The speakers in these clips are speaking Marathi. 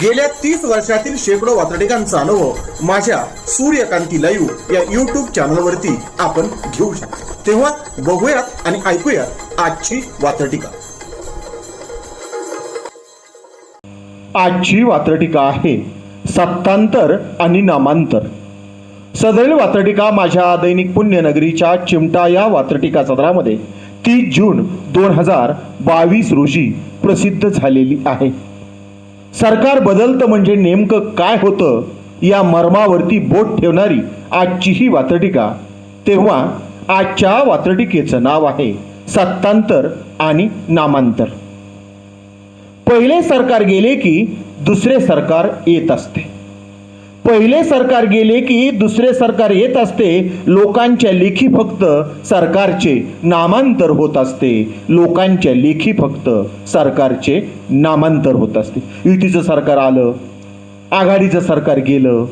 गेल्या तीस वर्षातील शेकडो वातडिकांचा अनुभव माझ्या सूर्यकांती लाईव्ह या युट्यूब चॅनलवरती आपण घेऊ शकतो. तेव्हा बघूयात आणि ऐकूयात आजची वातडिका आजची वात्रटिका आहे सत्तांतर आणि नामांतर. सदैल वात्रटिका माझ्या दैनिक पुण्यनगरीच्या चिमटा या वात्रटिका सदरामध्ये तीस जून दोन हजार बावीस रोजी प्रसिद्ध झालेली आहे. सरकार बदलतं म्हणजे नेमकं काय होतं? या मर्मावरती बोट ठेवणारी आजची ही वात्रटिका. तेव्हा आजच्या वात्रटिकेचं नाव आहे सत्तांतर आणि नामांतर. पहिले सरकार गेले की दुसरे सरकार येत असते. पहिले सरकार गेले की दुसरे सरकार येत असते लोकांच्या लेखी फक्त सरकारचे नामांतर होत असते. लोकांच्या लेखी फक्त सरकारचे नामांतर होत असते. युतीचं सरकार आलं आघाडीचं सरकार गेलं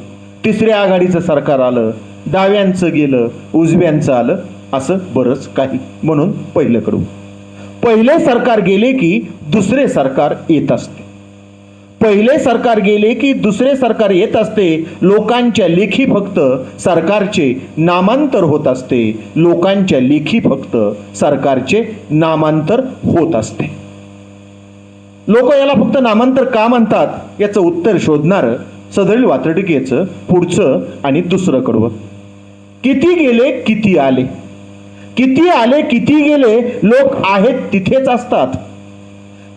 तिसऱ्या आघाडीचं सरकार आलं डाव्यांचं गेलं उजव्यांचं आलं असं बरंच काही. म्हणून पहिलं कडू पहिले सरकार गेले की दुसरे सरकार येत असते. पहिले सरकार गेले की दुसरे सरकार येत असते लोकांच्या लेखी फक्त सरकारचे नामांतर होत असते. लोकांच्या लेखी फक्त सरकारचे नामांतर होत असते. लोक याला फक्त नामांतर का म्हणतात? याचं उत्तर शोधणार सदळी वात्रटिकेचं पुढचं आणि दुसरं कडवं किती गेले किती आले? किती आले किती गेले? लोक आहेत तिथेच असतात.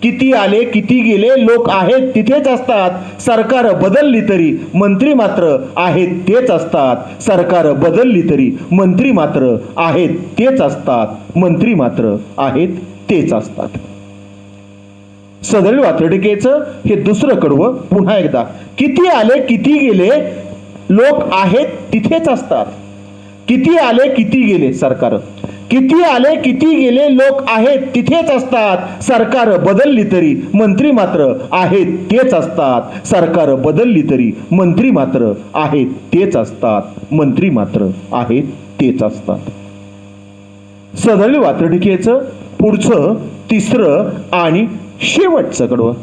किती आले किती गेले लोक आहेत तिथेच असतात. सरकार बदलली तरी मंत्री मात्र आहेत तेच असतात. सरकार बदलली तरी मंत्री मात्र आहेत तेच असतात. मंत्री मात्र आहेत तेच असतात. सदळ वात्रटिकेचं हे दुसरं कडवं पुन्हा एकदा. किती आले किती गेले लोक आहेत तिथेच असतात. किती आले किती गेले सरकार? किती आले किती गेले लोक आहेत तिथेच असतात. सरकार बदलली तरी मंत्री मात्र आहेत तेच असतात. सरकार बदलली तरी मंत्री मात्र आहेत तेच असतात. मंत्री मात्र आहेत तेच असतात. सदळी वात्रटिकेचं पुढचं तिसरं आणि शेवटचं कडवं.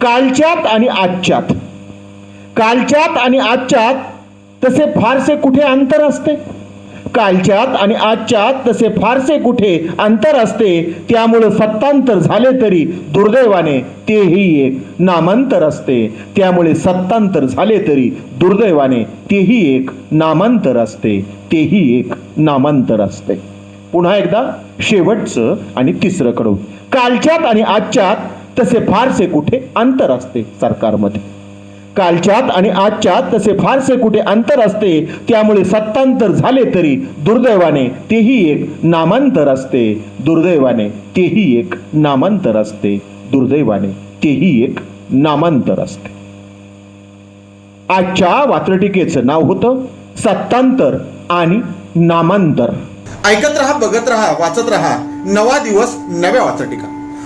कालच्यात आणि आजच्यात. कालच्यात आणि आजच्यात तसे फारसे कुठे अंतर असते? कालच्यात आणि आजच्यात तसे फारसे कुठे अंतर असते त्यामुळे सत्तांतर झाले तरी दुर्दैवाने तेही एक नामांतर असते. त्यामुळे सत्तांतर झाले तरी दुर्दैवाने तेही एक नामांतर असते. तेही एक नामांतर असते. पुन्हा एकदा शेवटचं आणि तिसरं कडून. कालच्यात आणि आजच्यात तसे फारसे कुठे अंतर असते सरकारमध्ये. कालच्यात आणि आजच्यात तसे फारसे कुठे अंतर असते त्यामुळे सत्तांतर झाले तरी दुर्दैवाने तेही एक नामांतर असते. दुर्दैवाने तेही एक नामांतर असते. दुर्दैवाने तेही एक नामांतर असते. आजच्या वात्रटिकेचं नाव होतं सत्तांतर आणि नामांतर. ऐकत रहा बघत रहा वाचत रहा. नवा दिवस नव्या वाचटिका